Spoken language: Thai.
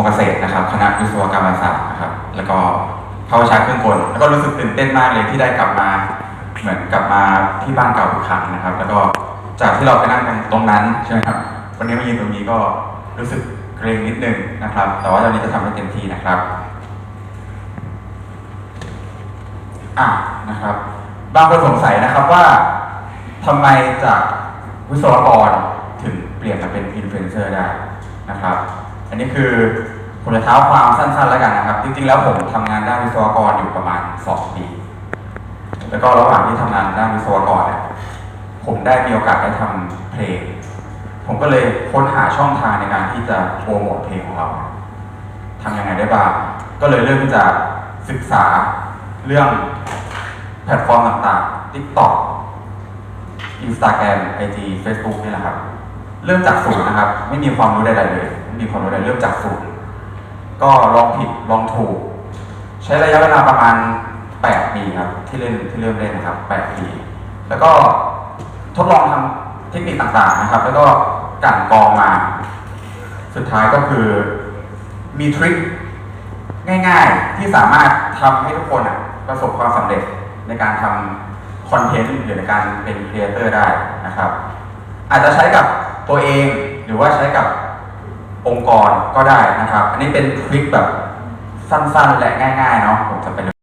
มเกษตรนะครับ คณะวิศวกรรมศาสตร์นะครับ แล้วก็เข้าวิชาเครื่องกลแล้วก็รู้สึกตื่นเต้นมากเลยที่ได้กลับมา เหมือนกลับมาที่บ้านเก่าอีกครั้งนะครับ แล้วก็จากที่เราไปนั่งกันตรงนั้นใช่ไหมครับวันนี้มายืนตรงนี้ก็รู้สึกเกรงนิดนึงนะครับ แต่ว่าตอนนี้จะทำให้เต็มที่นะครับอะนะครับ บางคนสงสัยนะครับว่าทำไมจากวิศวกรถึงเปลี่ยนมาเป็นอินฟลูเอนเซอร์ได้นะครับ อันนี้คือผมจะเท้าความสั้นๆแล้วกันนะครับ จริงๆ แล้วผมทำงานด้านวิศวกรอยู่ประมาณ2ปี แล้วก็ระหว่างที่ทำงานด้านวิศวกรเนี่ยผมได้มีโอกาสได้ทำเพลง ผมก็เลยค้นหาช่องทางในการที่จะโปรโมทเพลงของเราทำยังไงได้บ้าง ก็เลยเริ่มที่จะศึกษาเรื่องแพลตฟอร์มต่างๆ TikTok Instagram IG Facebook นี่แหละครับ เริ่มจากศูนย์นะครับ ไม่มีความรู้ใดๆเลยไม่มีความรู้ใดเริ่มจากศูนย์ก็ลองผิดลองถูก ใช้ระยะเวลาประมาณ8ปีครับที่เล่นที่เริ่มเล่นนะครับ8ปีแล้วก็ทดลองทำเทคนิคต่างๆนะครับ แล้วก็กลั่นกรองมา สุดท้ายก็คือมีทริคง่ายๆที่สามารถทำให้ทุกคนประสบความสำเร็จในการทำคอนเทนต์หรือในการเป็นครีเอเตอร์ได้นะครับ อาจจะใช้กับ ตัวเองหรือว่าใช้กับองค์กรก็ได้นะครับ อันนี้เป็นคลิปแบบสั้นๆและง่ายๆเนาะผมจะไป